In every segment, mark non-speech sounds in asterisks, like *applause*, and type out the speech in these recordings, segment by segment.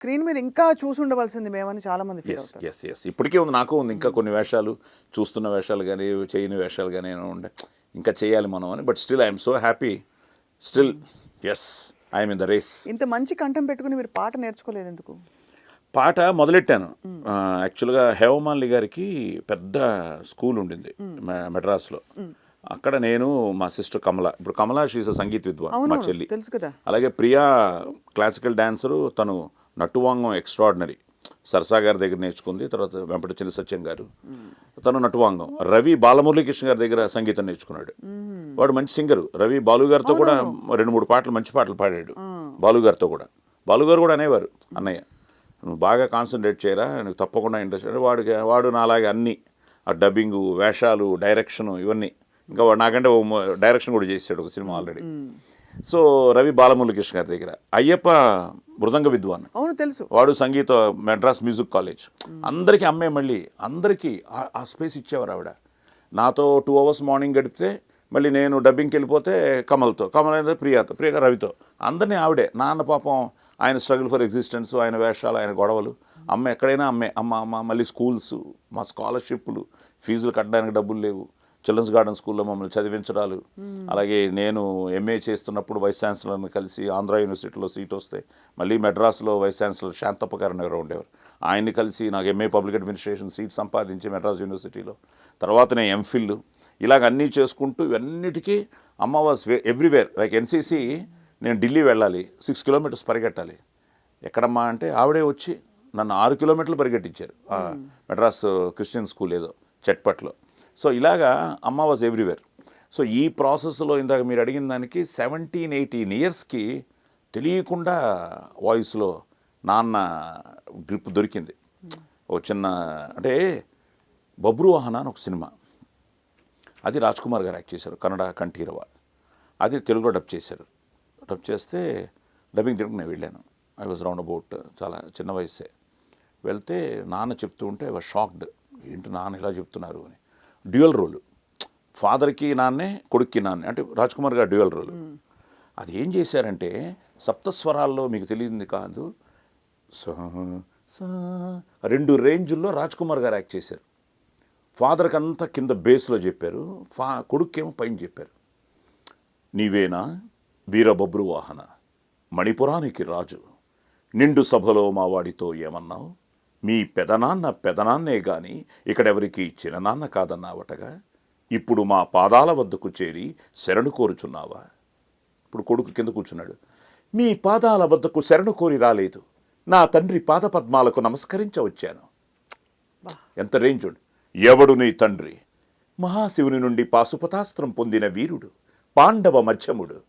Screen మీద ఇంకా చూసి ఉండవలసింది మేమని చాలా మంది ఫీల్ ఎస్ ఎస్ ఎస్ ఇప్పటికే ఉంది. నాకు ఉంది. ఇంకా కొన్ని వేషాలు చూస్తున్న వేషాలు కానీ చేయని వేషాలు కానీ ఉండే. ఇంకా చేయాలి మనం అని. But still I'm so happy still yes I'm in the race ఇంత మంచి కంఠం పెట్టుకుని మీరు పాట నేర్చుకోలేదు ఎందుకు? పాట మొదలెట్టాను. యాక్చువల్గా హేవమాలి గారికి పెద్ద స్కూల్ ఉండింది మెడ్రాస్లో. అక్కడ నేను మా సిస్టర్ కమల. ఇప్పుడు కమల షీస్ సంగీత్ విద్వాన్ మా చెల్లి. తెలుసు కదా. అలాగే ప్రియా క్లాసికల్ డాన్సరు తను నటువాంగం ఎక్స్ట్రాడినరీ. సరసా గారి దగ్గర నేర్చుకుంది తర్వాత వెంపటి చిన్న సత్యం గారు. తను నటువాంగం. రవి బాలమురళీకృష్ణ గారి దగ్గర సంగీతం నేర్చుకున్నాడు. వాడు మంచి సింగరు. రవి బాలు గారితో కూడా రెండు మూడు పాటలు మంచి పాటలు పాడాడు. బాలు గారితో కూడా. బాలు గారు కూడా అనేవారు. అన్నయ్య నువ్వు బాగా కాన్సన్ట్రేట్ చేయరా నీకు తప్పకుండా ఇంట్రెస్ట్ వాడికి వాడు నాలాగే అన్ని ఆ డబ్బింగు వేషాలు డైరెక్షను ఇవన్నీ. ఇంకా వాడు నాకంటే డైరెక్షన్ కూడా చేసాడు ఒక cinema already so Ravi Balamuralikrishna గారి దగ్గర. అయ్యప్ప మృదంగ విద్వాన్. అవును తెలుసు. వాడు సంగీత మెడ్రాస్ మ్యూజిక్ కాలేజ్. అందరికీ అమ్మే మళ్ళీ అందరికీ ఆ- స్పేస్ ఇచ్చేవారు ఆవిడ. నాతో టూ అవర్స్ మార్నింగ్ గడిపితే మళ్ళీ నేను డబ్బింగ్కి వెళ్ళిపోతే కమల్తో కమల్ అయితే ప్రియాతో ప్రియ రవితో. అందరినీ ఆవిడే. నాన్న పాపం ఆయన స్ట్రగుల్ ఫర్ ఎగ్జిస్టెన్స్ ఆయన వేషాలు ఆయన గొడవలు. అమ్మ ఎక్కడైనా అమ్మే. అమ్మ అమ్మ మళ్ళీ స్కూల్స్ మా స్కాలర్షిప్లు ఫీజులు కట్టడానికి డబ్బులు లేవు. చిల్డ్రన్స్ గార్డెన్ స్కూల్లో మమ్మల్ని చదివించడాలు. అలాగే నేను ఎంఏ చేస్తున్నప్పుడు వైస్ ఛాన్సలర్ని కలిసి ఆంధ్ర యూనివర్సిటీలో సీట్ వస్తే మళ్ళీ మెడ్రాస్లో వైస్ ఛాన్సలర్ శాంతప్ప గారు ఎవరో ఉండేవారు. ఆయన్ని కలిసి నాకు ఎంఏ పబ్లిక్ అడ్మినిస్ట్రేషన్ సీట్ సంపాదించి మెడ్రాస్ యూనివర్సిటీలో. తర్వాత నేను ఎంఫిల్ ఇలాగ అన్నీ చేసుకుంటూ ఇవన్నిటికీ అమ్మ వాస్ ఎవ్రీవేర్ లైక్ ఎన్సీసీ నేను ఢిల్లీ వెళ్ళాలి సిక్స్ కిలోమీటర్స్ పరిగెట్టాలి. ఎక్కడమ్మా అంటే ఆవిడే వచ్చి నన్ను ఆరు కిలోమీటర్లు పరిగెట్టించారు. మెడ్రాస్ uh, క్రిస్టియన్ స్కూల్ ఏదో చెట్పట్లో సో ఇలాగా అమ్మ వాజ్ ఎవ్రీవేర్ సో ఈ ప్రాసెస్లో ఇందాక మీరు అడిగిన దానికి సెవెంటీన్ ఎయిటీన్ ఇయర్స్కి తెలియకుండా వాయిస్లో నాన్న గ్రిప్ దొరికింది. ఓ చిన్న అంటే బబ్రువాహన అని ఒక సినిమా. అది రాజ్ కుమార్ గారు యాక్ట్ చేశారు కన్నడ కంఠీరవ. అది తెలుగులో డబ్ చేశారు. డబ్ చేస్తే డబ్బింగ్ తిరుగుకు నేను వెళ్ళాను. ఐ వాజ్ రౌండ్ అబౌట్ చాలా చిన్న వయసే వెళ్తే నాన్న చెప్తూ ఉంటే ఐ వాజ్ షాక్డ్ ఏంటి నాన్న ఇలా చెప్తున్నారు అని. Dual role. ఫాదర్కి నాన్నే కొడుక్కి నాన్నే అంటే రాజ్ కుమార్ గారు డ్యూయల్ రోల్. అది ఏం చేశారంటే సప్తస్వరాల్లో మీకు తెలియంది కాదు సా సా రెండు రేంజుల్లో రాజ్ కుమార్ గారు యాక్ట్ చేశారు. ఫాదర్కి అంతా కింద బేస్లో చెప్పారు ఫా కొడుక్కేమో పైన చెప్పారు. నీవేనా వీరబబ్రు వాహన మణిపురానికి రాజు నిండు సభలో మా వాడితో ఏమన్నావు? మీ పెదనాన్న పెదనాన్నే గాని ఇక్కడెవరికి చిన్ననాన్న కాదన్నావటగా? ఇప్పుడు మా పాదాల వద్దకు చేరి శరణు కోరుచున్నావా? ఇప్పుడు కొడుకు కింద కూర్చున్నాడు. మీ పాదాల వద్దకు శరణు కోరి రాలేదు. నా తండ్రి పాదపద్మాలకు నమస్కరించవచ్చాను. ఎంత రేంజ్. ఎవడు నీ తండ్రి? మహాశివుని నుండి పాశుపతాస్త్రం పొందిన వీరుడు. పాండవ మధ్యముడు.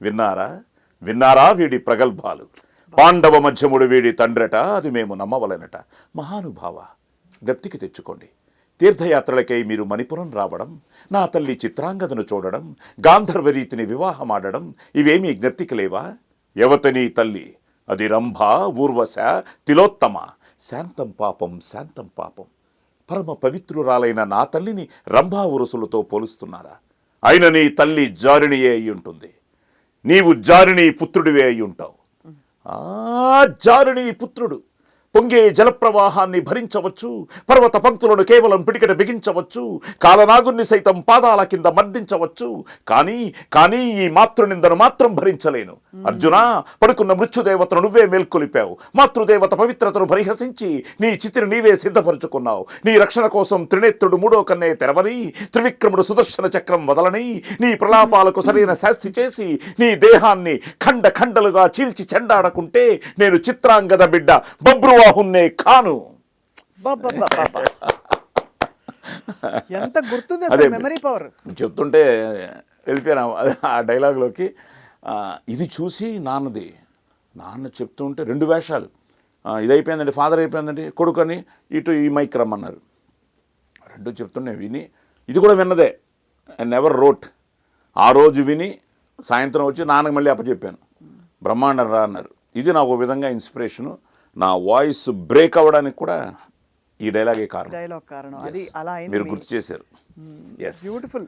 విన్నారా? విన్నారా వీడి ప్రగల్భాలు? పాండవ మధ్యముడు వీడి తండ్రట అది మేము నమ్మవలనట. మహానుభావ జ్ఞప్తికి తెచ్చుకోండి. తీర్థయాత్రలకై మీరు మణిపురం రావడం నా తల్లి చిత్రాంగదను చూడడం గాంధర్వ రీతిని వివాహమాడడం ఇవేమీ జ్ఞప్తికి లేవా? యవతని తల్లి అది రంభ ఊర్వశ తిలోత్తమ శాంతం పాపం శాంతం పాపం. పరమ పవిత్రురాలైన నా తల్లిని రంభా ఉరుసులతో పోలుస్తున్నారా? అయిన నీ తల్లి జారిణియే అయి ఉంటుంది. నీవు జారిణి పుత్రుడివే అయి ఉంటావు. ఆ జారిణి పుత్రుడు. పొంగే జలప్రవాహాన్ని భరించవచ్చు పర్వత పంక్తులను కేవలం పిడికట బిగించవచ్చు కాలనాగుని సైతం పాదాల కింద మర్దించవచ్చు కానీ కానీ ఈ మాతృనిందను మాత్రం భరించలేను. అర్జున పడుకున్న మృత్యుదేవతను నువ్వే మేల్కొలిపావు. మాతృదేవత పవిత్రతను పరిహసించి నీ చితిని నీవే సిద్ధపరుచుకున్నావు. నీ రక్షణ కోసం త్రినేత్రుడు మూడో కన్నే తెరవని త్రివిక్రముడు సుదర్శన చక్రం వదలని నీ ప్రలాపాలకు సరైన శాస్తి చేసి నీ దేహాన్ని ఖండ ఖండలుగా చీల్చి చెండాడకుంటే నేను చిత్రాంగద బిడ్డ బబ్రువాహున్నే కాను. *laughs* ఎంత గుర్తుంది అదే. మెమరీ పవర్ చెప్తుంటే వెళ్ళిపోయాను ఆ- డైలాగ్లోకి. ఇది చూసి నాన్నది. నాన్న చెప్తుంటే రెండు వేషాలు. ఇది అయిపోయిందండి ఫాదర్ అయిపోయిందండి కొడుకని ఇటు ఈ మైక్ రమ్మన్నారు. రెండు చెప్తుండే విని ఇది కూడా విన్నదే. ఐ నెవర్ రోట్ ఆ రోజు విని సాయంత్రం వచ్చి నాన్నకు మళ్ళీ అప్పచెప్పాను. బ్రహ్మాండం రా అన్నారు. ఇది నాకు ఒక విధంగా ఇన్స్పిరేషను నా వాయిస్ బ్రేక్ అవ్వడానికి కూడా ఈ డైలాగే కారణం. డైలాగ్ కారణం. అది అలా మీరు గుర్తు చేశారు. బ్యూటిఫుల్